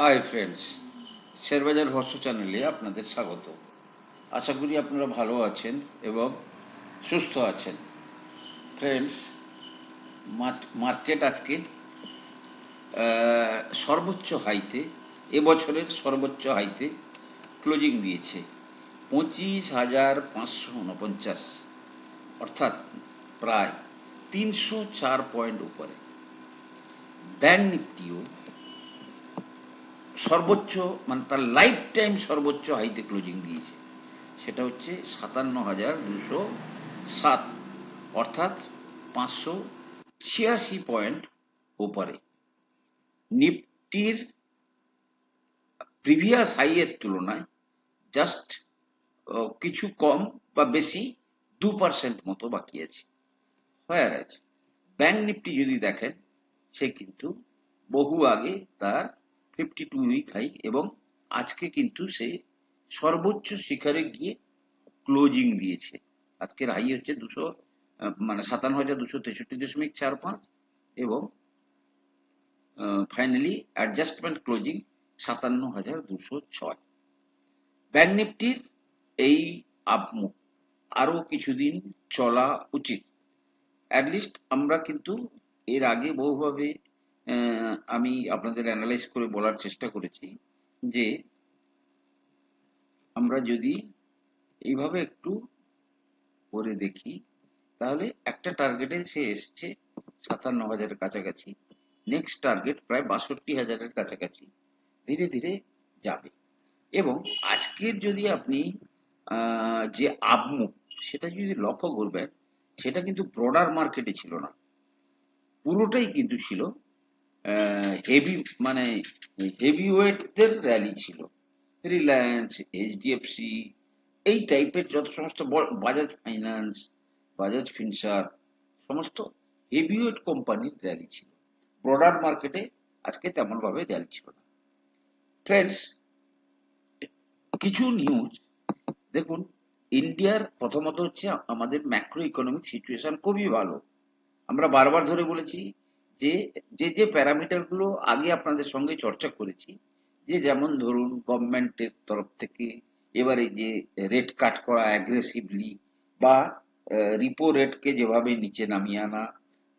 Hi friends শেয়ারবাজার ভস্য চ্যানেলে আপনাদের স্বাগত। আশা করি আপনারা ভালো আছেন এবং সুস্থ আছেন। ফ্রেন্ডস মার্কেট আজকে সর্বোচ্চ হাইতে এবছরের সর্বোচ্চ হাইতে ক্লোজিং দিয়েছে। পঁচিশ হাজার পাঁচশো উনপঞ্চাশ। অর্থাৎ প্রায় তিনশো চার পয়েন্ট উপরে। ব্যাংক নিফটিও সর্বোচ্চ মানে তার লাইফ টাইম সর্বোচ্চ হাইতে ক্লোজিং দিয়েছে। সেটা হচ্ছে সাতান্ন হাজার দুশো সাত, অর্থাৎ পাঁচশো ছিয়াশি পয়েন্ট ওপরে। নিফটির প্রিভিয়াস হাইয়ের তুলনায় জাস্ট কিছু কম বা বেশি দু পার্সেন্ট মতো বাকি আছে। হয়ার আছে ব্যাংক নিফটি যদি দেখেন, সে কিন্তু বহু আগে তার ফিফটি টু উইক হাই এবং আজকে কিন্তু সে সর্বোচ্চ শিখরে গিয়ে ক্লোজিং দিয়েছে। আজকের হাই হচ্ছে দুশো মানে সাতান্ন হাজার দুশো তেষট্টি দশমিক চার পাঁচ এবং ফাইনালি অ্যাডজাস্টমেন্ট ক্লোজিং সাতান্ন হাজার দুশো ছয়। ব্যাংক নিফটির এই আপমুখ আরও কিছুদিন চলা উচিত। অ্যাটলিস্ট আমরা কিন্তু এর আগে বহুভাবে আমি আপনাদের অ্যানালাইজ করে বলার চেষ্টা করেছি যে আমরা যদি এইভাবে একটু করে দেখি, তাহলে একটা টার্গেটে সে এসছে সাতান্ন হাজারের কাছাকাছি নেক্সট টার্গেট প্রায় বাষট্টি হাজারের কাছাকাছি, ধীরে ধীরে যাবে। এবং আজকের যদি আপনি যে আপমুখ সেটা যদি লক্ষ্য করবেন, সেটা কিন্তু ব্রডার মার্কেটে ছিল না। পুরোটাই কিন্তু ছিল হেভি মানে হেভি ওয়েটদের র্যালি ছিল। রিলায়েন্স এইচডিএফসি এই টাইপের যত সমস্ত বাজাজ ফাইন্যান্স বাজাজ ফিনসার সমস্ত হেভিওয়েট কোম্পানির র্যালি ছিল। ব্রডার মার্কেটে আজকে তেমন ভাবে র্যালি ছিল না। ফ্রেন্ডস কিছু নিউজ দেখুন ইন্ডিয়ার প্রথমত হচ্ছে আমাদের ম্যাক্রো ইকোনমিক সিচুয়েশন খুবই ভালো। আমরা বারবার ধরে বলেছি যে যে যে প্যারামিটারগুলো আগে আপনাদের সঙ্গে চর্চা করেছি, যে যেমন ধরুন গভর্নমেন্টের তরফ থেকে এবারে যে রেট কাট করা অ্যাগ্রেসিভলি বা রিপো রেটকে যেভাবে নিচে নামিয়ে আনা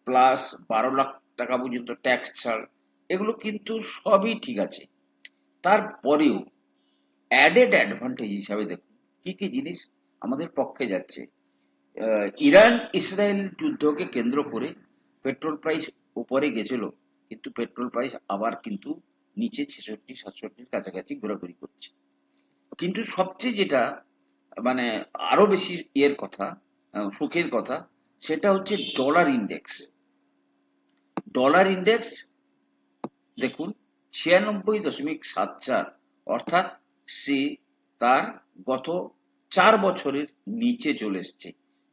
প্লাস বারো লাখ টাকা পর্যন্ত ট্যাক্স ছাড়, এগুলো কিন্তু সবই ঠিক আছে। তারপরেও অ্যাডেড অ্যাডভান্টেজ হিসাবে দেখুন, কি কি জিনিস আমাদের পক্ষে যাচ্ছে। ইরান ইসরায়েল যুদ্ধকে কেন্দ্র করে পেট্রোল প্রাইস উপরে গেছিল, কিন্তু পেট্রোল প্রাইস আবার কিন্তু নিচে ছেষট্টি, সাতষট্টির কাছাকাছি ঘোরাঘুরি করছে। কিন্তু সবচেয়ে যেটা মানে আরও বেশি ইয়ের কথা সুখের কথা, সেটা হচ্ছে ডলার ইন্ডেক্স ডলার ইন্ডেক্স দেখুন, ছিয়ানব্বই দশমিক সাত চার, অর্থাৎ সে তার গত চার বছরের নিচে চলে এসছে।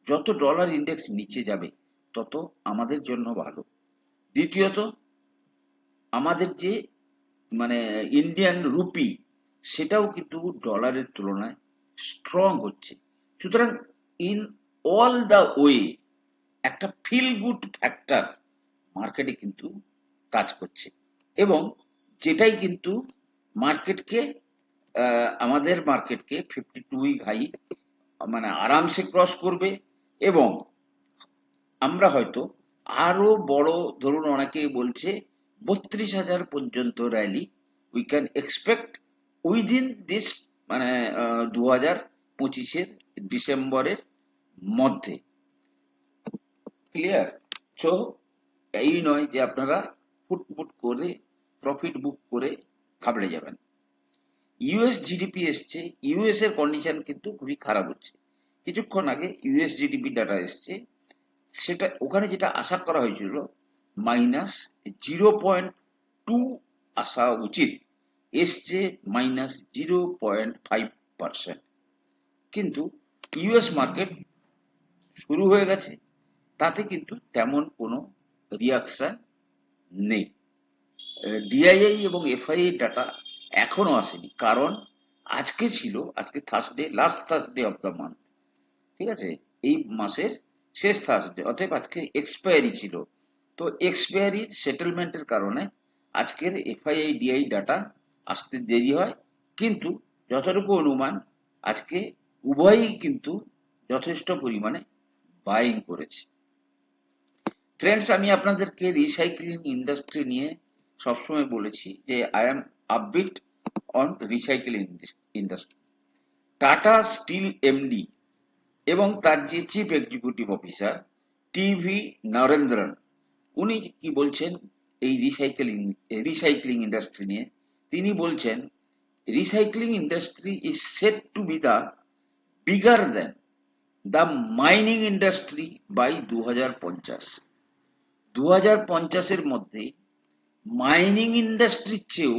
যত ডলার ইন্ডেক্স নিচে যাবে, তত আমাদের জন্য ভালো। দ্বিতীয়ত, আমাদের যে মানে ইন্ডিয়ান রুপি সেটাও কিন্তু ডলারের তুলনায় স্ট্রং হচ্ছে। সুতরাং ইন অল দা ওয়ে একটা ফিল গুড ফ্যাক্টর মার্কেটে কিন্তু কাজ করছে। এবং যেটাই কিন্তু মার্কেটকে আমাদের মার্কেটকে ফিফটি টু উইক হাই মানে আরামসে ক্রস করবে। এবং আমরা হয়তো আরও বড়, ধরুন অনেকে বলছে, বত্রিশ হাজার পর্যন্ত rally we can expect within this মানে দু হাজার পঁচিশের ডিসেম্বরের মধ্যে। ক্লিয়ার সো এই নয় যে আপনারা ফুটফুট করে প্রফিট বুক করে খাবড়ে যাবেন। ইউএস জিডিপি এসছে ইউএস এর কন্ডিশন কিন্তু খুবই খারাপ হচ্ছে। কিছুক্ষণ আগে ইউএস জিডিপি ডাটা এসছে সেটা ওখানে যেটা আশা করা হয়েছিল মাইনাস জিরো পয়েন্ট টু আসা উচিত। এসছে minus zero point five percent কিন্তু ইউএস মার্কেট শুরু হয়ে গেছে। তাতে কিন্তু তেমন কোনো রিয়াকশান নেই। ডিআইআই এবং এফআইআই ডাটা এখনও আসেনি। কারণ আজকে ছিল, আজকে Thursday last Thursday of the month ঠিক আছে? এই মাসের শেষ থার্সডে অতএব আজকে এক্সপায়ারি ছিল। তো এক্সপায়ারির সেটেলমেন্টের কারণে আজকের এফআইআই ডিআই ডাটা আসতে দেরি হয়। কিন্তু যতটুকু অনুমান, আজকে উভয়ই কিন্তু যথেষ্ট পরিমাণে বাইং করেছে। ফ্রেন্ডস আমি আপনাদেরকে রিসাইক্লিং ইন্ডাস্ট্রি নিয়ে সবসময় বলেছি যে I am upbeat on recycling industry Tata Steel MD এবং তার যে chief executive officer TV Narendran উনি কি বলছেন এই রিসাইকেলিং রিসাইক্লিং ইন্ডাস্ট্রি নিয়ে? তিনি বলছেন recycling industry is set to be the bigger then the mining industry by দু হাজার পঞ্চাশ। দু হাজার পঞ্চাশের মধ্যে মাইনিং ইন্ডাস্ট্রির চেয়েও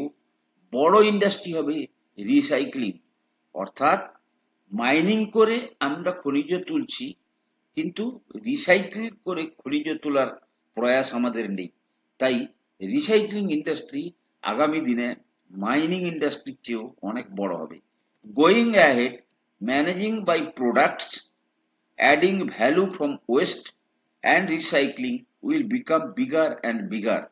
বড় ইন্ডাস্ট্রি হবে রিসাইক্লিং অর্থাৎ মাইনিং করে আমরা খনিজ তুলছি, কিন্তু রিসাইক্লিং করে খনিজ তোলার প্রয়াস আমাদের নেই তাই রিসাইক্লিং ইন্ডাস্ট্রি আগামী দিনে মাইনিং ইন্ডাস্ট্রির চেয়েও অনেক বড় হবে going ahead managing by products adding value from waste and recycling will become bigger and bigger.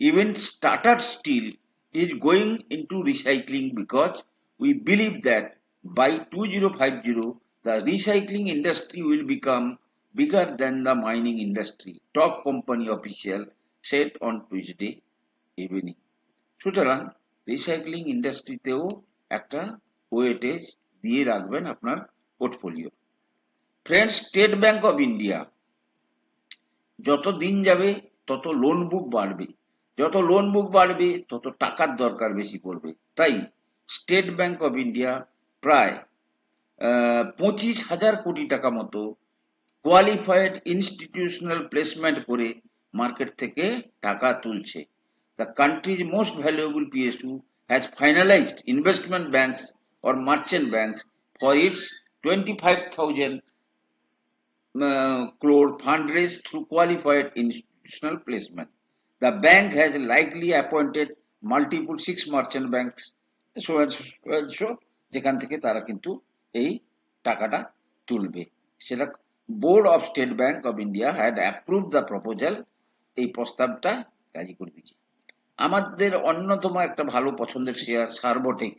Even Tata Steel is going into recycling because we believe that by 2050 the recycling industry will become bigger than the mining industry. Top company official said on Tuesday evening. সুতরাং recycling ইন্ডাস্ট্রিতেও একটা weightage দিয়ে রাখবেন আপনার portfolio friends State Bank of India যত দিন যাবে, তত লোন বুক বাড়বে যত লোন বুক বাড়বে, তত টাকার দরকার বেশি পড়বে তাই স্টেট ব্যাংক অফ ইন্ডিয়া প্রায় পঁচিশ হাজার কোটি টাকা মতো কোয়ালিফাইড ইনস্টিটিউশনাল প্লেসমেন্ট করে মার্কেট থেকে টাকা তুলছে। The country's most valuable PSU has finalised investment banks or merchant banks for its twenty five thousand crore fund raise through qualified institutional placement the bank has likely appointed multiple six merchant banks so যেখান থেকে তারা কিন্তু এই টাকাটা তুলবে। সেটা board of State Bank of India had approve the proposal এই প্রস্তাবটা রাজি করে দিয়েছে। আমাদের অন্যতম একটা ভালো পছন্দের শেয়ার সার্বটেক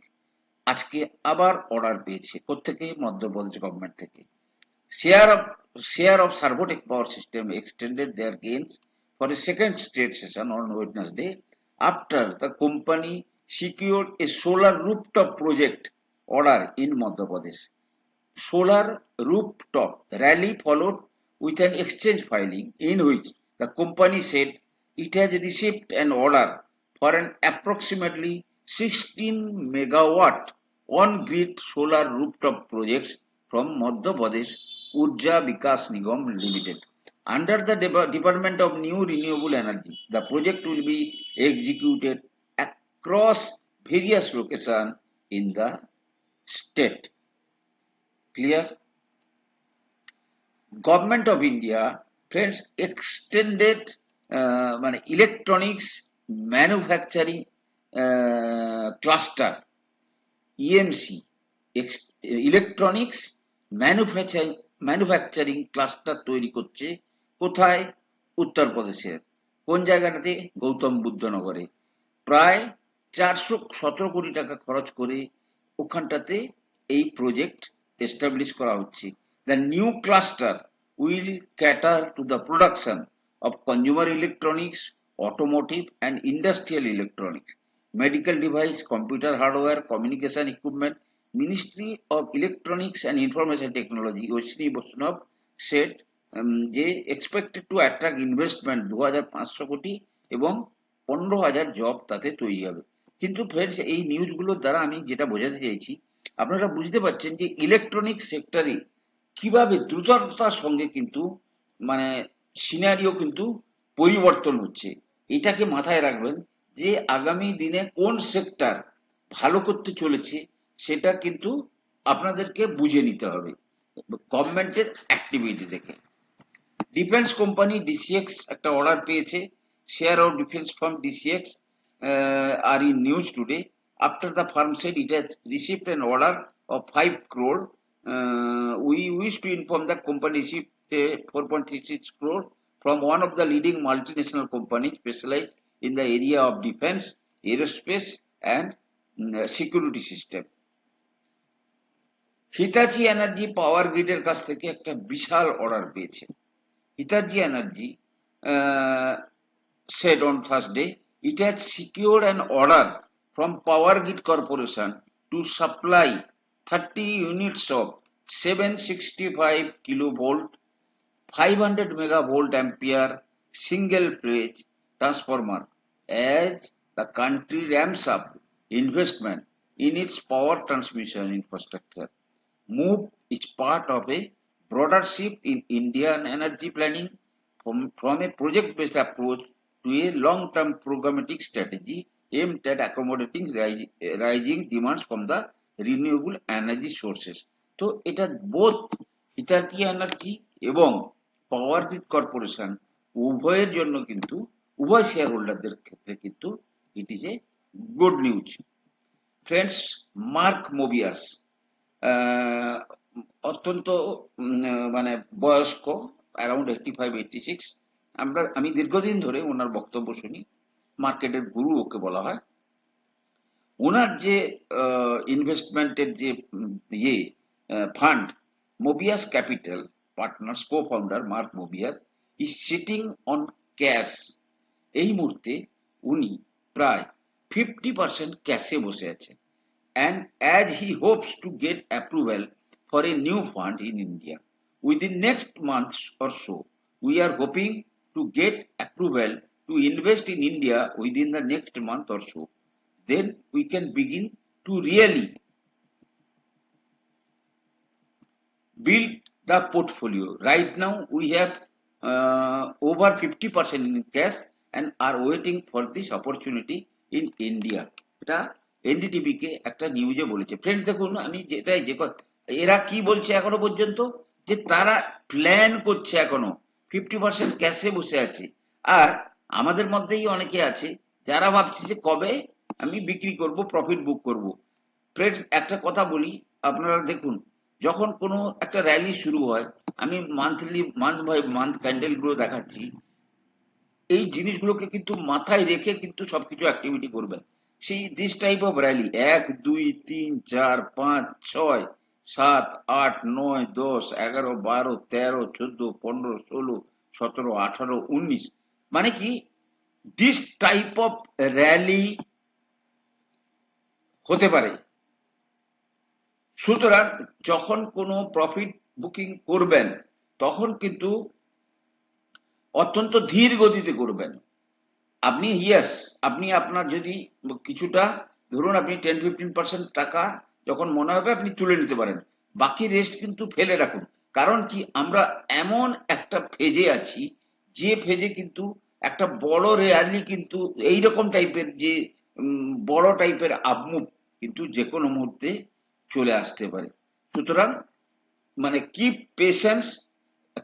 আজকে আবার অর্ডার পেয়েছে। কোথেকে মধ্যপ্রদেশ গভর্নমেন্ট থেকে। Share of share of Servotech power system extended their gains a second straight session on Wednesday after the company secure a solar rooftop project order in Madhya Pradesh solar rooftop rally followed with an exchange filing in which the company said it has received an order for an approximately 16 megawatt on-grid solar rooftop projects from Madhya Pradesh Urja Vikas Nigam Limited. Under the Dep- Department of New Renewable Energy, the project will be executed across various locations in the state. Clear? Government of India, friends, extended uh, মানে electronics manufacturing uh, cluster EMC electronics manufacturing manufacturing cluster তৈরি করছে কোথায় উত্তরপ্রদেশের কোন জায়গাটাতে গৌতম বুদ্ধনগরে প্রায় চারশো সতেরো কোটি টাকা খরচ করে ওখানটাতে এই প্রজেক্ট এস্টাবলিশ করা হচ্ছে। The new cluster will cater to the production of consumer electronics automotive and industrial electronics medical device computer hardware communication equipment ministry of electronics and information technology Ashwini Vaishnaw said যে expected to attract investment দু হাজার পাঁচশো কোটি এবং পনেরো হাজার job তাতে তৈরি হবে। কিন্তু ফ্রেন্ডস এই নিউজগুলোর দ্বারা আমি যেটা বোঝাতে চাইছি, আপনারা বুঝতে পারছেন যে ইলেকট্রনিক সেক্টরে কীভাবে দ্রুততার সঙ্গে কিন্তু মানে সিনারিও কিন্তু পরিবর্তন হচ্ছে। এটাকে মাথায় রাখবেন যে আগামী দিনে কোন সেক্টর ভালো করতে চলেছে, সেটা কিন্তু আপনাদেরকে বুঝে নিতে হবে। গভর্নমেন্টের অ্যাক্টিভিটি দেখে। ডিফেন্স কোম্পানি ডিসিএক্স একটা অর্ডার পেয়েছে share of defence firm DCX in news today after the firm said it has received an order of five crore we wish to inform the company receive four point three six crore from one of the leading multinational companies specialized in the area of defense, aerospace, and security system Hitachi Energy power গ্রিডের কাছ থেকে একটা বিশাল order পেয়েছে Hitachi Energy said on Thursday it has secured an order from Power Grid Corporation to supply 30 units of 765 kilovolt 500 megavolt ampere single phase transformer as the country ramps up investment in its power transmission infrastructure. Move is part of a broader shift in Indian energy planning from, from a project-based approach to a long-term programmatic strategy aimed at accommodating rising demands from the renewable energy sources. তো এটা বোধ হিতাকি energy এবং power grid corporation উভয়ের জন্য কিন্তু, উভয় share হোল্ডারদের ক্ষেত্রে কিন্তু it is a good news friends Mark Mobius অত্যন্ত মানে বয়স্ক around eighty five eighty six আমরা আমি দীর্ঘদিন ধরে ওনার বক্তব্য শুনি মার্কেটের গুরু ওকে বলা হয় ওনার যে ইনভেস্টমেন্টের যে ইয়ে fund Mobius capital partners co founder Mark Mobius is sitting on cash এই মুহূর্তে উনি প্রায় ফিফটি পার্সেন্ট ক্যাশে বসে আছেন and as he hopes to get approval for a new fund in India. Within next month or so, we are hoping to get approval to invest in India within the next month or so. Then we can begin to really build the portfolio. Right now, we have uh, over 50% in cash and are waiting for this opportunity in India. এটা NDTV কে একটা নিউজে বলেছে friends দেখুন আমি যেটাই যে এরা কি বলছে এখনও পর্যন্ত যে তারা প্ল্যান করছে এখনও ফিফটি পার্সেন্ট ক্যাশে বসে আছে। আর আমাদের মধ্যেই অনেকে আছে, যারা ভাবছে যে কবে আমি বিক্রি করব প্রফিট বুক করব। ফ্রেন্ডস একটা কথা বলি, আপনারা দেখুন, যখন কোনো একটা র্যালি শুরু হয়, আমি মান্থলি মান্থ বাই মান্থ ক্যান্ডেলগুলো দেখাচ্ছি, এই জিনিসগুলোকে কিন্তু মাথায় রেখে কিন্তু সবকিছু অ্যাক্টিভিটি করবেন। সেই দিস টাইপ অফ র্যালি এক, দুই, তিন, চার, পাঁচ, ছয় সাত, আট, নয়, দশ, এগারো, বারো, তেরো, চোদ্দ, পনেরো, ষোলো, সতেরো, আঠারো, উনিশ। মানে কি? দিস টাইপ অফ র্যালি হতে পারে। সুতরাং যখন কোনো প্রফিট বুকিং করবেন, তখন কিন্তু অত্যন্ত ধীর গতিতে করবেন। আপনি ইয়েস আপনি আপনার যদি কিছুটা, ধরুন আপনি টেন ফিফটিন পার্সেন্ট টাকা যখন মনে হবে আপনি তুলে নিতে পারেন। বাকি রেস্ট কিন্তু ফেলে রাখুন। কারণ কি, আমরা এমন একটা ফেজে আছি, যে ফেজে কিন্তু একটা বড় র্যালি কিন্তু এইরকম টাইপের যে বড় টাইপের আপমুভ কিন্তু যে কোনো মুহূর্তে চলে আসতে পারে। সুতরাং মানে keep patience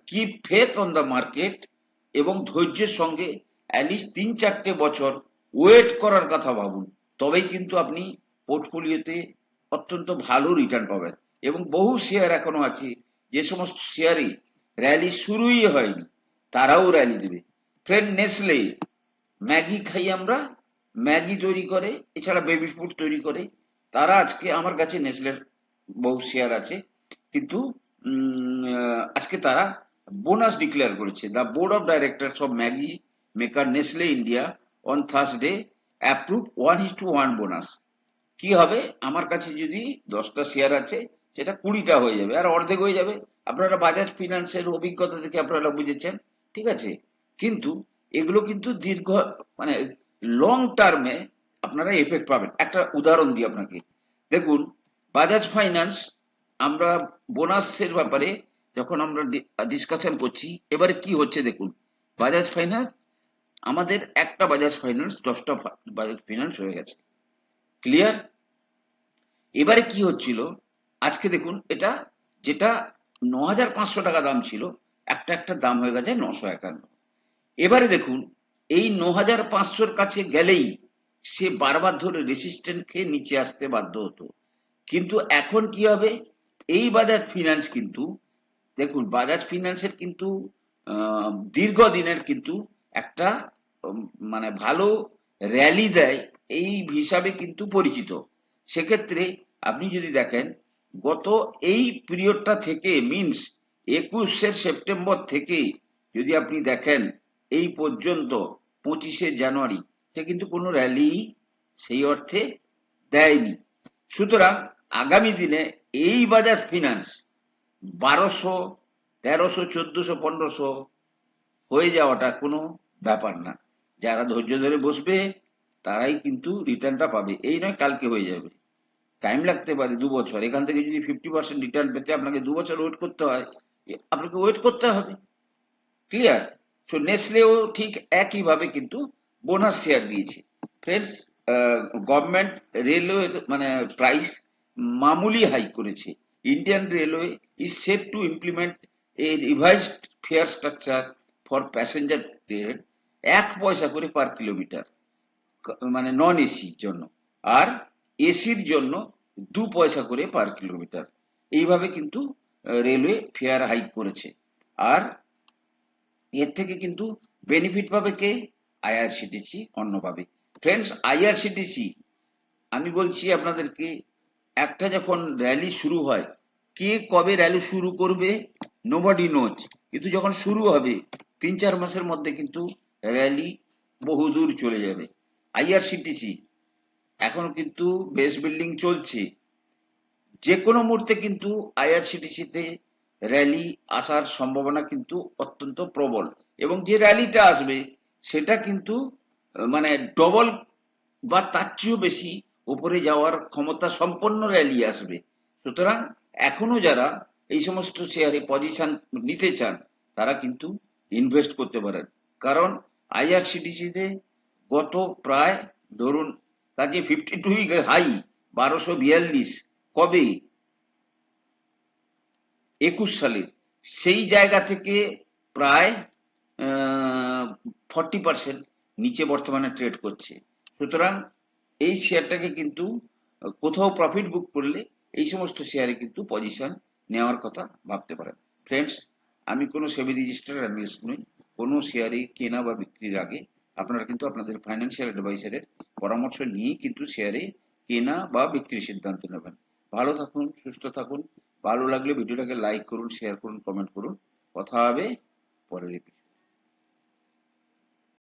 keep faith on the market এবং ধৈর্যের সঙ্গে অ্যাটলিস্ট তিন চারটে বছর ওয়েট করার কথা ভাবুন। তবেই কিন্তু আপনি পোর্টফোলিওতে অত্যন্ত ভালো রিটার্ন পাবেন। এবং বহু শেয়ার এখনও আছে, যে সমস্ত শেয়ারে র্যালি শুরুই হয়নি, তারাও র্যালি দেবে। ফ্রেন্ড নেসলে ম্যাগি খাই আমরা ম্যাগি তৈরি করে, এছাড়া বেবি ফুড তৈরি করে, তারা আজকে আমার কাছে নেসলের বহু শেয়ার আছে। কিন্তু আজকে তারা বোনাস ডিক্লেয়ার করেছে। The board of directors of Maggi maker Nestle India on Thursday approve one is to one bonus কি হবে? আমার কাছে যদি দশটা শেয়ার আছে, সেটা কুড়িটা হয়ে যাবে, আর অর্ধেক হয়ে যাবে। আপনারা বাজাজ ফিনান্সের অভিজ্ঞতা থেকে আপনারা বুঝেছেন, ঠিক আছে? কিন্তু এগুলো কিন্তু দীর্ঘ মানে লং টার্মে আপনারা এফেক্ট পাবেন। একটা উদাহরণ দিই আপনাকে। দেখুন বাজাজ ফাইন্যান্স আমরা বোনাসের ব্যাপারে যখন আমরা ডিসকাশন করছি, এবারে কি হচ্ছে দেখুন। বাজাজ ফাইন্যান্স আমাদের একটা বাজাজ ফাইন্যান্স দশটা বাজাজ ফাইন্যান্স হয়ে গেছে। ক্লিয়ার এবারে কি হচ্ছিল? আজকে দেখুন, এটা যেটা ন টাকা দাম ছিল, একটা একটা দাম হয়ে গেছে নশো একান্ন। এবারে দেখুন, এই ন হাজার পাঁচশোর কাছে গেলেই সে বারবার ধরে রেসিস্ট্যান্ট খেয়ে নিচে আসতে বাধ্য হতো। কিন্তু এখন কি হবে? এই বাজাজ ফিনান্স কিন্তু, দেখুন, বাজাজ ফিনান্সের কিন্তু দীর্ঘদিনের কিন্তু একটা মানে ভালো র্যালি দেয় এই হিসাবে কিন্তু পরিচিত। সেক্ষেত্রে আপনি যদি দেখেন, গত এই পিরিয়ডটা থেকে মিনস একুশের সেপ্টেম্বর থেকে যদি আপনি দেখেন, এই পর্যন্ত পঁচিশে জানুয়ারি, সে কিন্তু কোনো র্যালি সেই অর্থে দেয়নি। সুতরাং আগামী দিনে এই বাজাজ ফিনান্স বারোশো, তেরোশো, চোদ্দশো, পনেরোশো হয়ে যাওয়াটা কোনো ব্যাপার না। যারা ধৈর্য ধরে বসবে তারাই কিন্তু রিটার্নটা পাবে। এই নয় কালকে হয়ে যাবে। টাইম লাগতে পারে দু বছর। এখান থেকে যদি ফিফটি পার্সেন্ট রিটার্ন পেতে আপনাকে দু বছর ওয়েট করতে হয়, আপনাকে ওয়েট করতে হবে। ক্লিয়ার সো নেসলেও ঠিক একইভাবে কিন্তু বোনাস শেয়ার দিয়েছে। ফ্রেন্ডস গভর্নমেন্ট রেলওয়ে মানে প্রাইস মামুলি হাইক করেছে। Indian railway is set to implement a revised fare structure for passenger train এক পয়সা করে পার কিলোমিটার মানে নন এসির জন্য। আর এসির জন্য দু পয়সা করে পার কিলোমিটার এইভাবে কিন্তু রেলওয়ে ফেয়ার হাইক করেছে। আর এর থেকে কিন্তু বেনিফিট পাবে কে? আইআরসিটিসি অন্য পাবে ফ্রেন্ডস আইআরসিটিসি আমি বলছি আপনাদেরকে, একটা যখন র্যালি শুরু হয়, কে কবে র্যালি শুরু করবে? নোবডি নোজ কিন্তু যখন শুরু হবে, তিন চার মাসের মধ্যে কিন্তু র্যালি বহুদূর চলে যাবে। আইআরসিটিসি এখন কিন্তু বেস বিল্ডিং চলছে। যে কোনো মুহূর্তে কিন্তু আইআরসিটিসিতে র্যালি আসার সম্ভাবনা কিন্তু অত্যন্ত প্রবল। এবং যে র্যালিটা আসবে, সেটা কিন্তু মানে ডবল বা তার চেয়েও বেশি উপরে যাওয়ার ক্ষমতা সম্পন্ন র্যালি আসবে। সুতরাং এখনও যারা এই সমস্ত শেয়ারে পজিশন নিতে চান, তারা কিন্তু ইনভেস্ট করতে পারেন। কারণ আইআরসিটিসিতে গত প্রায় ধরুন তার যে ফিফটি টু হাই বারোশো বিয়াল্লিশ, কবে? একুশ সালের। সেই জায়গা থেকে প্রায় ফর্টি পার্সেন্ট নিচে বর্তমানে ট্রেড করছে। সুতরাং এই শেয়ারটাকে কিন্তু কোথাও প্রফিট বুক করলে এই সমস্ত শেয়ারে কিন্তু পজিশন নেওয়ার কথা ভাবতে পারেন ফ্রেন্ডস আমি কোনো সেবি রেজিস্টার নই। কোনো শেয়ারে কেনা বা বিক্রির আগে আপনারা কিন্তু আপনাদের ফাইন্যান্সিয়াল অ্যাডভাইসারের পরামর্শ নিয়ে কিন্তু শেয়ারে কেনা বা বিক্রির সিদ্ধান্ত নেবেন। ভালো থাকুন, সুস্থ থাকুন। ভালো লাগলে ভিডিওটাকে লাইক করুন শেয়ার করুন কমেন্ট করুন। কথা হবে পরের।